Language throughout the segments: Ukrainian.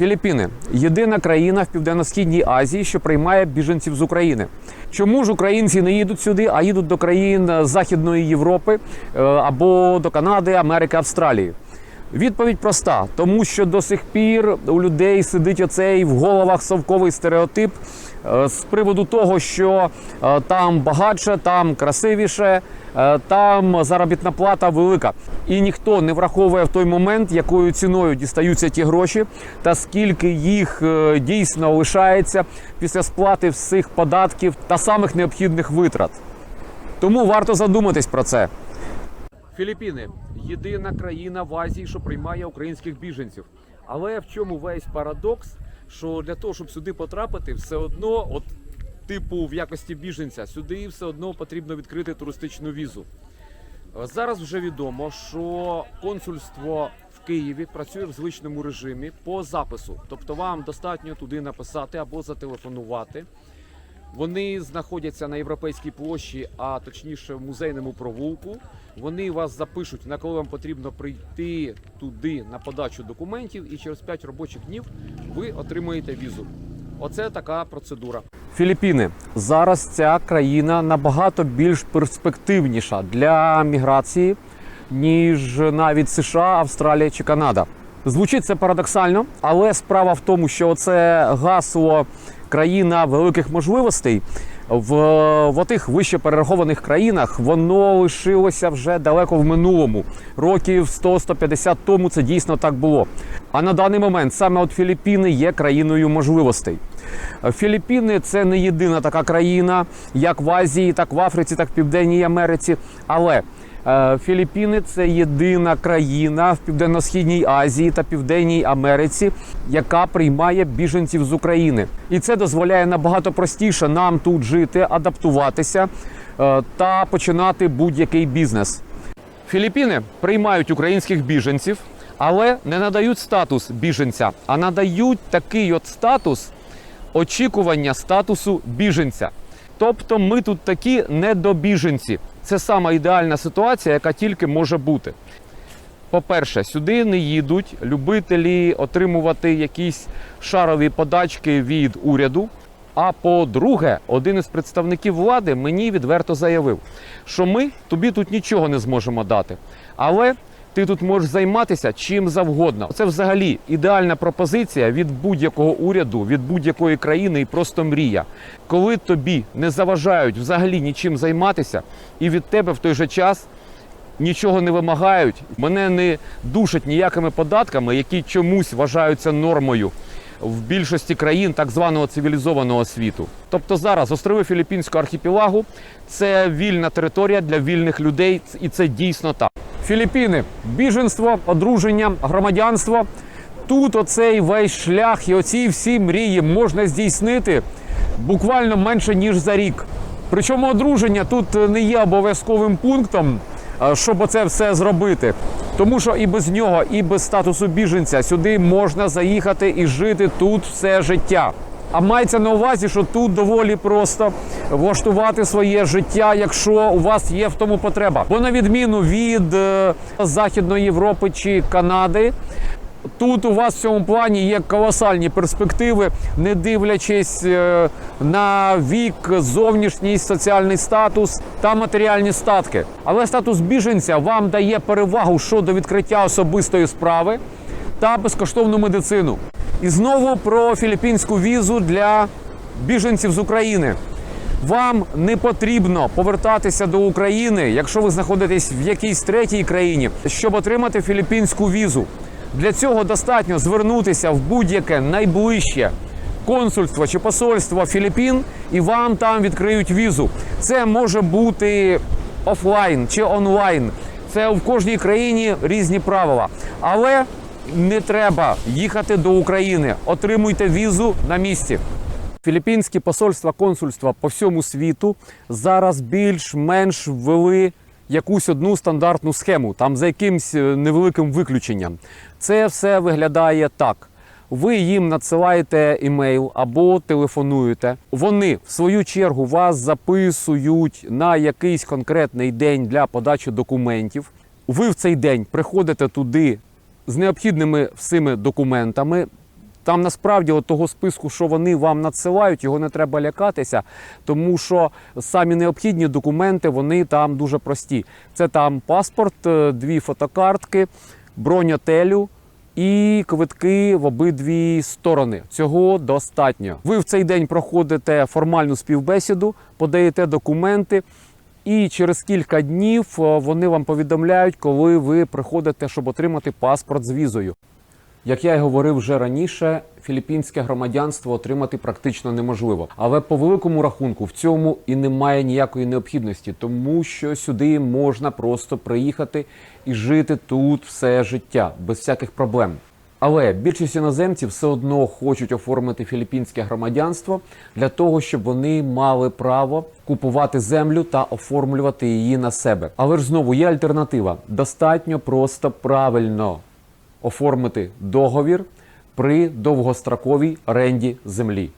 Філіппіни єдина країна в південно-східній Азії, що приймає біженців з України. Чому ж українці не їдуть сюди, а їдуть до країн е, Західної Європи е, або до Канади, Америки, Австралії? Відповідь проста, тому що до сих пір у людей сидить оцей в головах совковий стереотип е, з приводу того, що е, там багатше, там красивіше, е, там заробітна плата велика. І ніхто не враховує в той момент, якою ціною дістаються ті гроші, та скільки їх дійсно лишається після сплати всіх податків та самих необхідних витрат. Тому варто задуматись про це. Філіппіни єдина країна в Азії, що приймає українських біженців. Але в чому весь парадокс? Що для того, щоб сюди потрапити, все одно, от типу в якості біженця, сюди все одно потрібно відкрити туристичну візу. Зараз вже відомо, що консульство в Києві працює в звичному режимі по запису. Тобто вам достатньо туди написати або зателефонувати. Вони знаходяться на європейській площі, а точніше в музейному провулку. Вони вас запишуть, на коли вам потрібно прийти туди на подачу документів, і через 5 робочих днів ви отримаєте візу. Оце така процедура. Філіппіни зараз ця країна набагато більш перспективніша для міграції, ніж навіть США, Австралія чи Канада. Звучить це парадоксально, але справа в тому, що це гасло країна великих можливостей в, в отих вище перерахованих країнах воно лишилося вже далеко в минулому. Років 100-150 тому це дійсно так було. А на даний момент саме от Філіппіни є країною можливостей. Філіппіни це не єдина така країна, як в Азії, так в Африці, так в Південній Америці. Але Філіппіни це єдина країна в Південно-Східній Азії та Південній Америці, яка приймає біженців з України. І це дозволяє набагато простіше нам тут жити, адаптуватися е, та починати будь-який бізнес. Філіппіни приймають українських біженців, але не надають статус біженця, а надають такий от статус очікування статусу біженця. Тобто ми тут такі недобіженці. Це сама ідеальна ситуація, яка тільки може бути. По-перше, сюди не їдуть любителі отримувати якісь шарові подачки від уряду. А по-друге, один із представників влади мені відверто заявив, що ми тобі тут нічого не зможемо дати. Але ти тут можеш займатися чим завгодно. Це взагалі ідеальна пропозиція від будь-якого уряду, від будь-якої країни і просто мрія. Коли тобі не заважають взагалі нічим займатися, і від тебе в той же час нічого не вимагають, мене не душать ніякими податками, які чомусь вважаються нормою в більшості країн так званого цивілізованого світу. Тобто зараз острови Філіппінського архіпелагу це вільна територія для вільних людей, і це дійсно так. Філіппіни, біженство, одруження, громадянство. Тут оцей весь шлях і оці всі мрії можна здійснити буквально менше ніж за рік. Причому одруження тут не є обов'язковим пунктом, щоб оце все зробити. Тому що і без нього, і без статусу біженця сюди можна заїхати і жити тут все життя. А мається на увазі, що тут доволі просто влаштувати своє життя, якщо у вас є в тому потреба. Бо на відміну від е, Західної Європи чи Канади, Тут у вас в цьому плані є колосальні перспективи, не дивлячись е, на вік, зовнішній соціальний статус та матеріальні статки. Але статус біженця вам дає перевагу щодо відкриття особистої справи та безкоштовну медицину. І знову про філіппінську візу для біженців з України. Вам не потрібно повертатися до України, якщо ви знаходитесь в якійсь третій країні, щоб отримати філіппінську візу. Для цього достатньо звернутися в будь-яке найближче консульство чи посольство Філіппін, і вам там відкриють візу. Це може бути офлайн чи онлайн. Це в кожній країні різні правила. Але не треба їхати до України. Отримуйте візу на місці. Філіппінські посольства, консульства по всьому світу зараз більш-менш ввели якусь одну стандартну схему, там за якимсь е, невеликим виключенням. Це все виглядає так. Ви їм надсилаєте імейл або телефонуєте. Вони в свою чергу вас записують на якийсь конкретний день для подачі документів. Ви в цей день приходите туди з необхідними всіми документами. Там насправді от того списку, що вони вам надсилають, його не треба лякатися, тому що самі необхідні документи вони там дуже прості. Це там паспорт, е, дві фотокартки, бронь отелю і квитки в обидві сторони. Цього достатньо. Ви в цей день проходите формальну співбесіду, подаєте документи. І через кілька днів е, вони вам повідомляють, коли ви приходите, щоб отримати паспорт з візою. Як я й говорив вже раніше, філіппінське громадянство отримати практично неможливо. Але по великому рахунку в цьому і немає ніякої необхідності, тому що сюди можна просто приїхати і жити тут все життя без всяких проблем. Але більшість іноземців все одно хочуть оформити філіппінське громадянство для того, щоб вони мали право купувати землю та оформлювати її на себе. Але ж знову є альтернатива. Достатньо просто правильно оформити договір при довгостроковій оренді землі.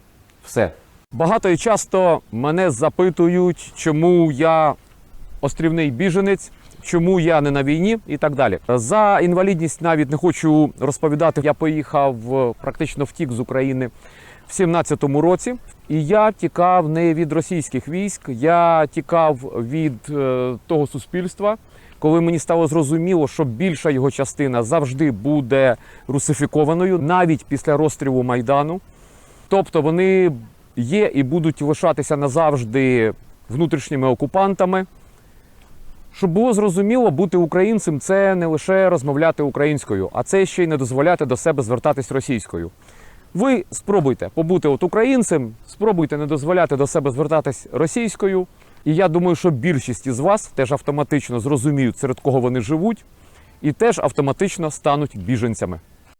Все. Багато і часто мене запитують, чому я острівний біженець, чому я не на війні і так далі. За інвалідність навіть не хочу розповідати. Я поїхав е, практично втік з України в 17-му році, і я тікав не від російських військ, я тікав від е, того суспільства. Коли мені стало зрозуміло, що більша його частина завжди буде русифікованою, навіть після розстрілу майдану, тобто вони є і будуть лишатися назавжди внутрішніми окупантами. Щоб було зрозуміло, бути українцем це не лише розмовляти українською, а це ще й не дозволяти до себе звертатись російською. Ви спробуйте побути от українцем, спробуйте не дозволяти до себе звертатись російською. І я думаю, що більшість із вас теж автоматично зрозуміють, серед кого вони живуть, і теж автоматично стануть біженцями.